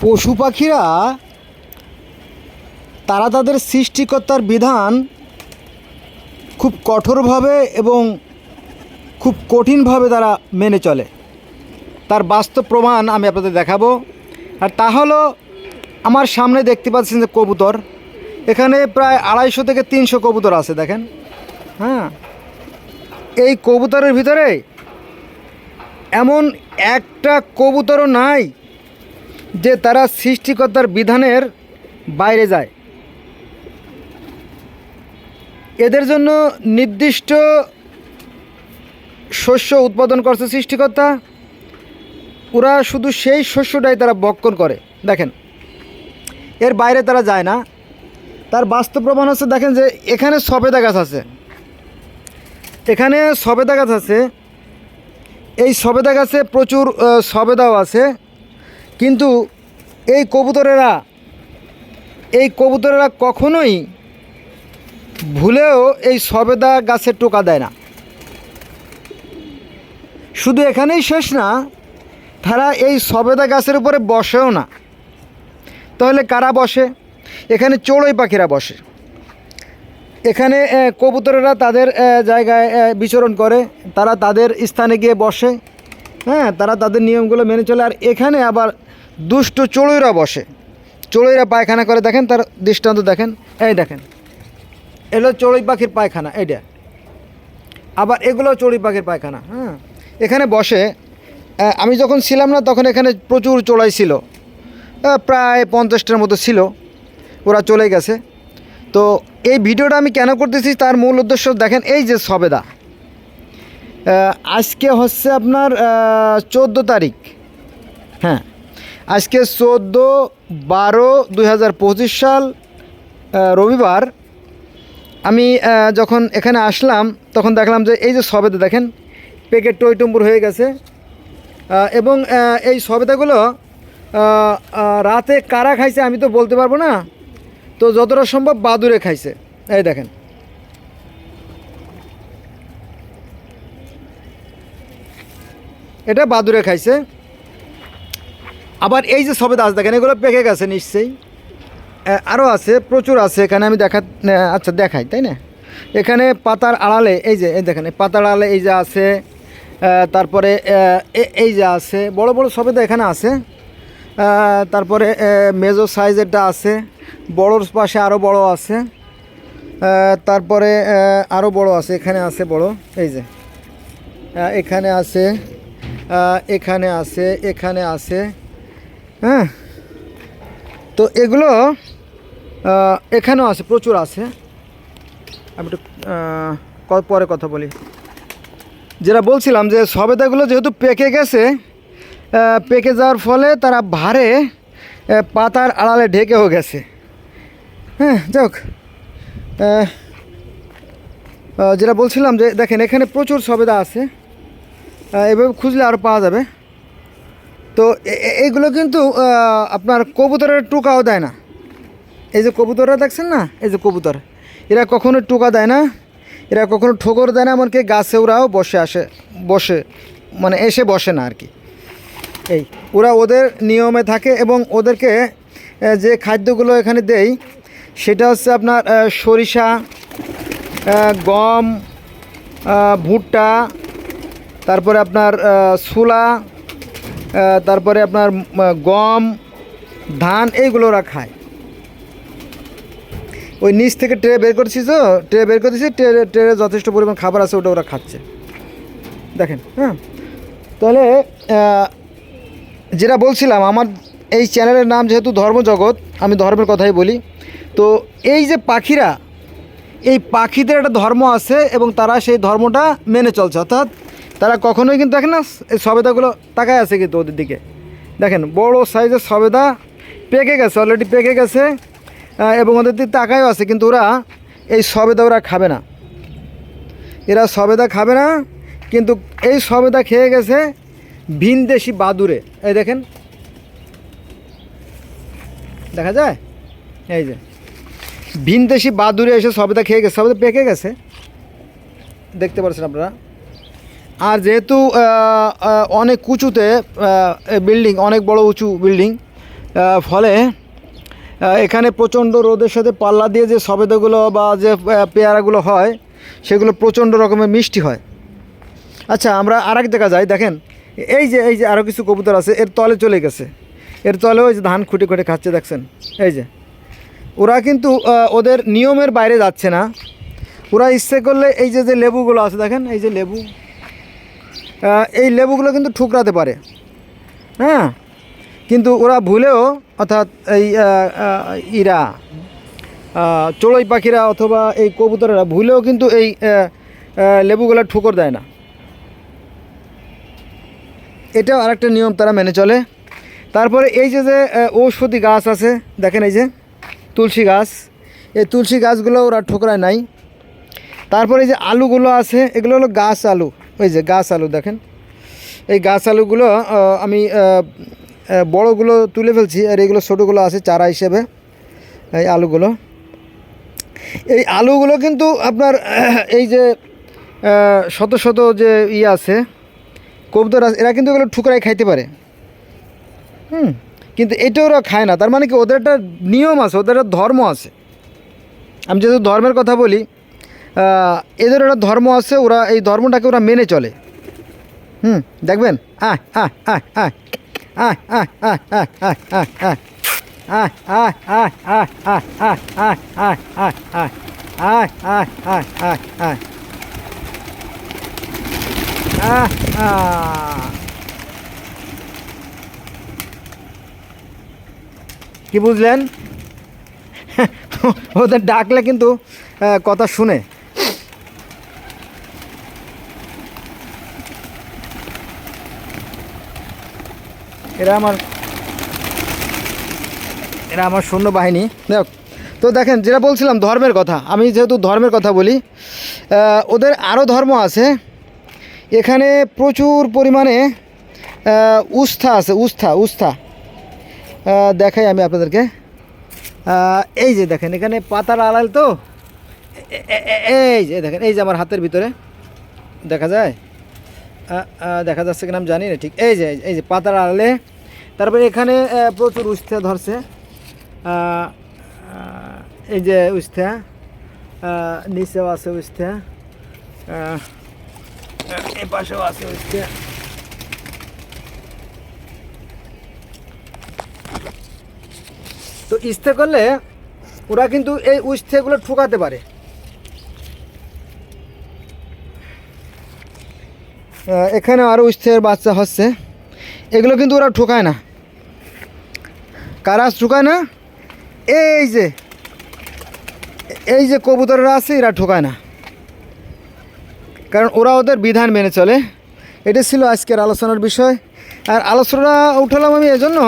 পশু পাখিরা, তারা তাদের সৃষ্টিকর্তার বিধান খুব কঠোরভাবে এবং খুব কঠিনভাবে তারা মেনে চলে। তার বাস্তব প্রমাণ আমি আপনাদের দেখাবো। আর তা হলো, আমার সামনে দেখতে পাচ্ছেন যে কবুতর। এখানে প্রায় আড়াইশো থেকে তিনশো কবুতর আছে, দেখেন। হ্যাঁ। এই কবুতরের ভিতরে এমন একটা কবুতরও নাই যে তারা সৃষ্টিকর্তার বিধানের বাইরে যায়। এদের জন্য নির্দিষ্ট শস্য উৎপাদন করছে সৃষ্টিকর্তা। ওরা শুধু সেই শস্যটাই তারা বক্ষণ করে। দেখেন, এর বাইরে তারা যায় না। তার বাস্তব প্রমাণ হচ্ছে, দেখেন যে এখানে সবেদা গাছ আছে। এখানে সবেদা গাছ আছে। এই সবেদা গাছে প্রচুর সবেদাও আছে। কিন্তু এই কবুতরেরা এই কবুতরেরা কখনোই ভুলেও এই সবেদা গাছের টোকা দেয় না। শুধু এখানেই শেষ না, তারা এই সবেদা গাছের উপরে বসেও না। তাহলে কারা বসে? এখানে চড়ুই পাখিরা বসে। এখানে কবুতরেরা তাদের জায়গায় বিচরণ করে। তারা তাদের স্থানে গিয়ে বসে। হ্যাঁ তারা তাদের নিয়মগুলো মেনে চলে। আর এখানে আবার দুষ্ট চড়ুইরা বসে। চড়ুইরা পায়খানা করে, দেখেন তার দৃষ্টান্ত দেখেন। এই দেখেন এগুলো চড়ুই পাখির পায়খানা এইটা আবার এগুলো চড়ুই পাখির পায়খানা হ্যাঁ। এখানে বসে আমি যখন ছিলাম না, তখন এখানে প্রচুর চড়াই ছিল। প্রায় পঞ্চাশটার মতো ছিল। ওরা চলে গেছে। তো এই ভিডিওটা আমি কেন করতেছি, তার মূল উদ্দেশ্য দেখেন, এই যে সবেদা। আজকে হচ্ছে আপনার চোদ্দ তারিখ হ্যাঁ। আজকে চোদ্দ বারো দুই সাল রবিবার। আমি যখন এখানে আসলাম, তখন দেখলাম যে এই যে সবেদা দেখেন, পেকেট টইটম্বুর হয়ে গেছে। এবং এই সবেদাগুলো রাতে কারা খাইছে আমি তো বলতে পারব না। তো যতটা সম্ভব বাদুরে খাইছে। এই দেখেন। এটা বাদুরে খাইছে। আবার এই যে সবেদা আছে, দেখেন, এগুলো পেকে গেছে নিশ্চয়ই। আরও আছে, প্রচুর আছে, এখানে আমি দেখা আচ্ছা দেখাই, তাই না? এখানে পাতার আড়ালে, এই যে, এই দেখেন পাতার আড়ালে এই যে আছে তারপরে এই যে আছে, বড় বড় সবেদা এখানে আছে। তারপরে মেজো সাইজেরটা আছে, বড়োর পাশে আরও বড় আছে। তারপরে আরও বড় আছে, এখানে আছে বড়, এই যে। এখানে আছে এখানে আছে এখানে আছে হ্যাঁ? তো এগুলো এখানেও আছে, প্রচুর আছে। আমি একটু পরে কথা বলি। যেটা বলছিলাম যে সবেদাগুলো যেহেতু পেকে গেছে পেকে যাওয়ার ফলে তারা ভারে পাতার আড়ালে ঢেকেও গেছে। হ্যাঁ যাক যেটা বলছিলাম যে, দেখেন, এখানে প্রচুর সবেদা আছে। এভাবে খুঁজলে আরও পাওয়া যাবে। তো এইগুলো কিন্তু আপনার কবুতরের টোকাও দেয় না। এই যে কবুতররা দেখছেন না? এই যে কবুতর। এরা কখনো টোকা দেয় না, এরা কখনো ঠোকর দেয় না, এমনকি গাছে ওরাও বসে আসে, বসে মানে এসে বসে না আর কি এই, ওরা ওদের নিয়মে থাকে এবং ওদেরকে যে খাদ্যগুলো এখানে দেই, সেটা হচ্ছে আপনার সরিষা গম ভুট্টা, তারপরে আপনার ছোলা তারপরে আপনার গম, ধান, এইগুলো ওরা খায়। ওই নিচ থেকে ট্রে বের করছি তো, ট্রে বের করতেছি, ট্রে ট্রে যথেষ্ট পরিমাণ খাবার আছে, ওটা ওরা খাচ্ছে। দেখেন হ্যাঁ? তাহলে যেটা বলছিলাম, আমার এই চ্যানেলের নাম যেহেতু ধর্মজগৎ, আমি ধর্মের কথাই বলি। তো এই যে পাখিরা, এই পাখিদের একটা ধর্ম আছে এবং তারা সেই ধর্মটা মেনে চলছে। অর্থাৎ তারা কখনোই কিন্তু দেখেন না, এই সবেদাগুলো তাকায় আছে কিন্তু ওদের দিকে। দেখেন, বড় সাইজের সবেদা পেকে গেছে অলরেডি পেকে গেছে এবং ওদের দিকে তাকায়ও আছে, কিন্তু ওরা এই সবেদা ওরা খাবে না। এরা সবেদা খাবে না, কিন্তু এই সবেদা খেয়ে গেছে ভিনদেশি বাদুরে। এই দেখেন। দেখা যায়? এই যে। ভিনদেশি বাদুরে এসে সবেদা খেয়ে গেছে, সবেদা পেকে গেছে। দেখতে পাচ্ছেন আপনারা? আর যেহেতু অনেক উঁচুতে বিল্ডিং, অনেক বড় উঁচু বিল্ডিং ফলে এখানে প্রচণ্ড রোদের সাথে পাল্লা দিয়ে যে সবেদাগুলো বা যে পেয়ারাগুলো হয়, সেগুলো প্রচণ্ড রকমের মিষ্টি হয়। আচ্ছা আমরা আর এক জায়গা যাই, দেখেন, এই যে এই যে আরও কিছু কবুতর আছে, এর তলে চলে গেছে। এর তলে ওই যে ধান খুঁটে খুঁটে খাচ্ছে, দেখছেন, এই যে। ওরা কিন্তু ওদের নিয়মের বাইরে যাচ্ছে না। ওরা ইচ্ছে করলে এই যে যে লেবুগুলো আছে, দেখেন, এই যে লেবু এই লেবুগুলো কিন্তু ঠুকরাতে পারে। হ্যাঁ? কিন্তু ওরা ভুলেও, অর্থাৎ এই ইরা চড়ুই পাখিরা অথবা এই কবুতরেরা ভুলেও কিন্তু এই লেবুগুলো ঠুকর দেয় না। এটাও আরেকটা নিয়ম তারা মেনে চলে। তারপরে এই যে যে ঔষধি গাছ আছে, দেখেন এই যে, তুলসী গাছ। এই তুলসী গাছগুলো ওরা ঠোকরায় নাই। তারপরে এই যে আলুগুলো আছে, এগুলো হলো গাছ আলু। ওই যে গাছ আলু দেখেন। এই গাছ আলুগুলো আমি বড়গুলো তুলে ফেলছি, আর এইগুলো ছোটোগুলো আছে চারা হিসেবে, এই আলুগুলো। এই আলুগুলো কিন্তু আপনার এই যে শত শত যে ইয়ে আছে, কবুতর আছে, এরা কিন্তু এগুলো ঠুকরাই খাইতে পারে। হুম, কিন্তু এটা ওরা খায় না। তার মানে কি, ওদের একটা নিয়ম আছে, ওদের একটা ধর্ম আছে। আমি যেহেতু ধর্মের কথা বলি এদের একটা ধর্ম আছে ওরা এই ধর্মটাকে ওরা মেনে চলে হুম দেখবেন আয় আহ, আহ। কি বুঝলেন ওদের ডাকলে কিন্তু কথা শুনে এরা আমার এরা আমার সৈন্যবাহিনী। দেখ, তো দেখেন, যেটা বলছিলাম, ধর্মের কথা। আমি যেহেতু ধর্মের কথা বলি ওদের আরও ধর্ম আছে। এখানে প্রচুর পরিমাণে উস্থা আছে, উস্থা উস্থা। দেখাই আমি আপনাদেরকে। এই যে দেখেন, এখানে পাতার আড়াল তো? এই যে দেখেন, এই যে আমার হাতের ভিতরে। দেখা যায়? দেখা যাচ্ছে কিনা আমি জানি না ঠিক। এই যে এই যে পাতার আড়ালে তারপরে এখানে প্রচুর উস্থা ধরছে। এই যে উস্থা নিচেও আছে আহ, এই পাশেও আছে উস্থা তো ইস্তে করলে ওরা কিন্তু এই উস্থেগুলো ঠুকাতে পারে। এখানে আরও উস্থের বাচ্চা হচ্ছে। এগুলো কিন্তু ওরা ঠুকায় না। কারা ঠুকায় না? এই যে এই যে কবুতররা আছে, এরা ঠোকায় না। কারণ ওরা ওদের বিধান মেনে চলে। এটা ছিল আজকের আলোচনার বিষয়। আর আলোচনা উঠালাম আমি এজন্য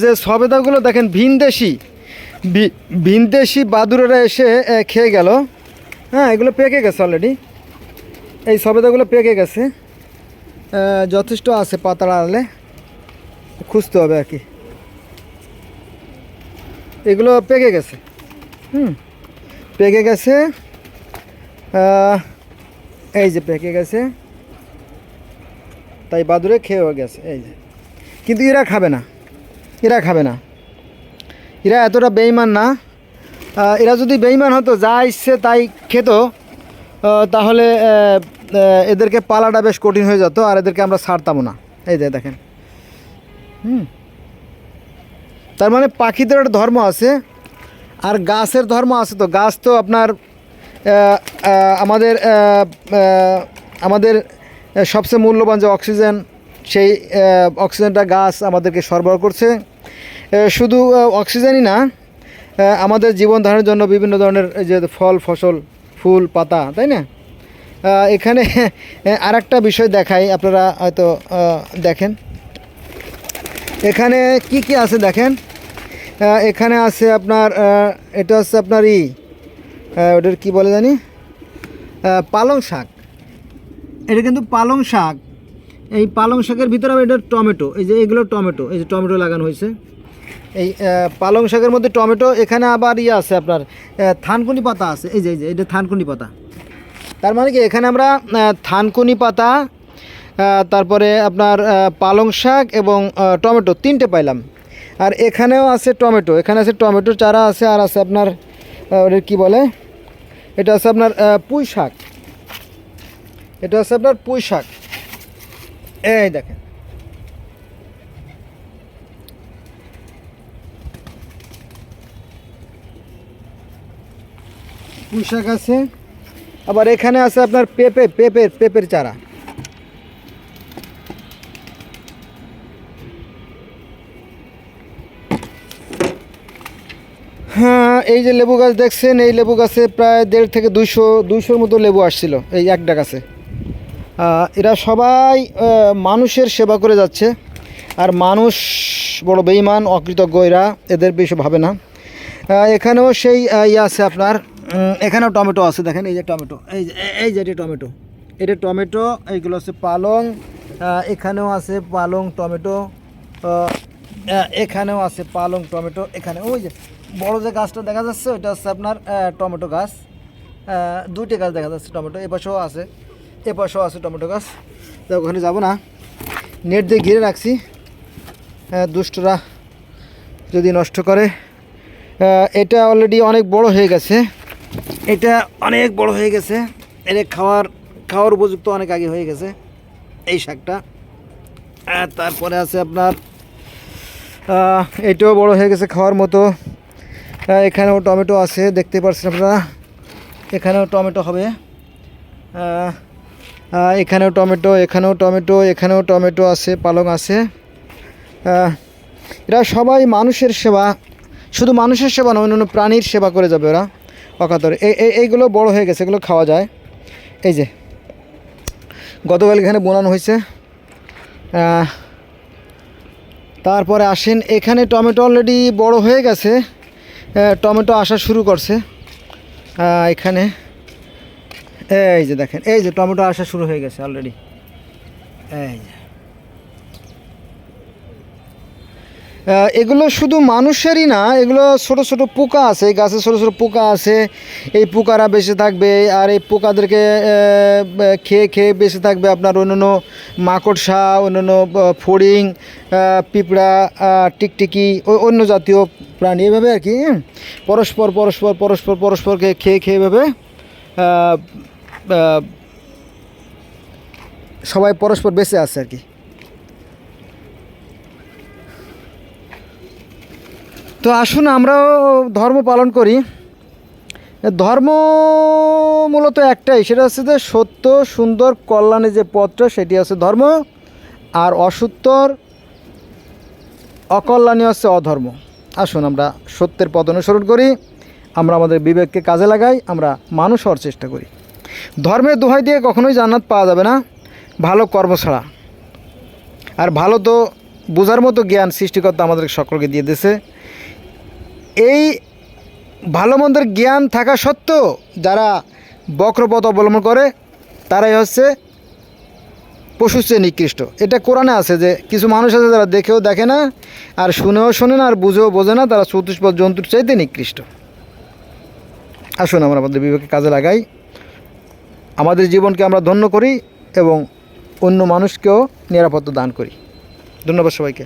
যে সবেদাগুলো দেখেন ভিনদেশি ভিনদেশি বাদুরেরা এসে খেয়ে গেল। হ্যাঁ এগুলো পেকে গেছে অলরেডি এই সবেদাগুলো পেকে গেছে। যথেষ্ট আছে পাতার আড়ালে। খুঁজতে হবে আর কি। এগুলো পেকে গেছে। হুম, পেকে গেছে। এই যে পেকে গেছে। তাই বাদুরে খেয়েও গেছে, এই যে। কিন্তু এরা খাবে না। এরা খাবে না। এরা এতটা বেইমান না। এরা যদি বেইমান হতো, যা ইচ্ছে তাই খেত। তাহলে এদেরকে পালাটা বেশ কঠিন হয়ে যেত, আর এদেরকে আমরা ছাড়তামও না। এই যে দেখেন। হুম। তার মানে পাখিদের একটা ধর্ম আছে, আর গাছের ধর্ম আছে তো। গাছ তো আপনার আমাদের আমাদের সবচেয়ে মূল্যবান যে অক্সিজেন, সেই অক্সিজেনটা গাছ আমাদেরকে সরবরাহ করছে। শুধু অক্সিজেনই না আমাদের জীবন ধারণের জন্য বিভিন্ন ধরনের যে ফল, ফসল ফুল, পাতা, তাই না? এখানে আর একটা বিষয় দেখাই, আপনারা হয়তো দেখেন। এখানে কি কি আছে দেখেন? এখানে আছে আপনার এটা হচ্ছে আপনার ই ওটার কি বলে জানি? পালং শাক। এটা কিন্তু পালং শাক। এই পালং শাকের ভিতরে আবার এটা টমেটো। এই যে এগুলো টমেটো, এই যে টমেটো লাগানো হয়েছে। এই পালং শাকের মধ্যে টমেটো, এখানে আবার ইয়ে আছে আপনার থানকুনি পাতা আছে। এই যে এই যে এটা থানকুনি পাতা। তার মানে কি, এখানে আমরা থানকুনি পাতা তারপরে আপনার পালং শাক এবং টমেটো তিনটে পাইলাম। আর এখানেও আছে টমেটো, এখানে আছে টমেটো চারা আছে, আর আছে আপনার ওটা কী বলে? এটা আছে আপনার পুঁই শাক। এটা আছে আপনার পুঁই শাক। এই দেখেন। পুঁই শাক আছে। আবার এখানে আছে আপনার পেঁপে, পেঁপের পেঁপের চারা। হ্যাঁ এই যে লেবু গাছ দেখছেন, এই লেবু গাছে প্রায় দেড় থেকে দুইশো, দুইশোর মতো লেবু আসছিল, এই একটা গাছে। এরা সবাই মানুষের সেবা করে যাচ্ছে। আর মানুষ বড় বেইমান অকৃতজ্ঞ এরা, এদের বেশি ভাবে না। এখানেও সেই ইয়ে আছে আপনার এখানেও টমেটো আছে, দেখেন, এই যে টমেটো, এই যে এই যে এটা টমেটো এটা টমেটো, এইগুলো আছে পালং এখানেও আছে পালং টমেটো এখানেও আছে পালং টমেটো, এখানে, ওই যে, বড় যে গাছটা দেখা যাচ্ছে, ওইটা হচ্ছে আপনার টমেটো গাছ দুইটা গাছ দেখা যাচ্ছে টমেটো, এ পাশেও আছে, এ পাশেও আছে টমেটো গাছ। তো ওখানে যাব না, নেট দিয়ে ঘিরে রাখছি দুষ্টরা যদি নষ্ট করে এটা অলরেডি অনেক বড় হয়ে গেছে। এটা অনেক বড় হয়ে গেছে। এটা খাওয়ার খাওয়ার উপযুক্ত অনেক আগে হয়ে গেছে এই শাকটা। তারপরে আছে আপনার এটাও বড় হয়ে গেছে খাওয়ার মতো। এখানেও টমেটো আছে, দেখতে পাচ্ছেন আপনারা। এখানেও টমেটো হবে। এখানেও টমেটো এখানেও টমেটো এখানেও টমেটো আছে, পালং আছে। এরা সবাই মানুষের সেবা, শুধু মানুষের সেবা নয়, অন্যান্য প্রাণীর সেবা করে যাবে ওরা। অকাতরে। এই এই- এইগুলো বড় হয়ে গেছে, এগুলো খাওয়া যায়। এই যে, গতকাল এখানে বোনানো হয়েছে। তারপরে আসেন, এখানে টমেটো অলরেডি বড় হয়ে গেছে। টমেটো আসা শুরু করছে। এখানে, এই যে দেখেন, এই যে টমেটো আসা শুরু হয়ে গেছে অলরেডি এই যে। এগুলো শুধু মানুষেরই না, এগুলো ছোট ছোট পোকা আছে, এই গাছে ছোট ছোট পোকা আছে, এই পোকারা বেঁচে থাকবে, আর এই পোকাদেরকে খেয়ে খেয়ে বেঁচে থাকবে আপনার অন্যান্য মাকড়সা অন্যান্য ফড়িং পিঁপড়া টিকটিকি অন্য জাতীয় প্রাণী, এভাবে আর কি পরস্পর পরস্পর পরস্পর, পরস্পরকে খেয়ে খেয়ে এভাবে সবাই পরস্পর বেঁচে আছে আর কি। তো আসুন, আমরাও ধর্ম পালন করি। ধর্ম মূলত একটাই, সেটা হচ্ছে যে সত্য, সুন্দর, কল্যাণের যে পথটা, সেটি হচ্ছে ধর্ম। আর অসত্তর অকল্যাণী হচ্ছে অধর্ম। আসুন, আমরা সত্যের পথ অনুসরণ করি। আমরা আমাদের বিবেককে কাজে লাগাই, আমরা মানুষ হওয়ার চেষ্টা করি। ধর্মের দোহাই দিয়ে কখনোই জান্নাত পাওয়া যাবে না। ভালো কর্ম ছাড়া। আর ভালো তো বোঝার মতো জ্ঞান সৃষ্টিকর্তা আমাদের সকলকে দিয়ে দিয়েছে। এই ভালো মন্দের জ্ঞান থাকা সত্ত্বেও যারা বক্রপথ অবলম্বন করে, তারাই হচ্ছে পশু চেয়ে নিকৃষ্ট এটা কোরআনে আছে যে কিছু মানুষ আছে যারা দেখেও দেখে না, আর শুনেও শোনে না, আর বুঝেও বোঝে না, তারা চতুষ্পদ জন্তুর চাইতে নিকৃষ্ট। আসুন আমরা আমাদের বিবেকে কাজে লাগাই। আমাদের জীবনকে আমরা ধন্য করি এবং অন্য মানুষকেও নিরাপত্তা দান করি। ধন্যবাদ সবাইকে।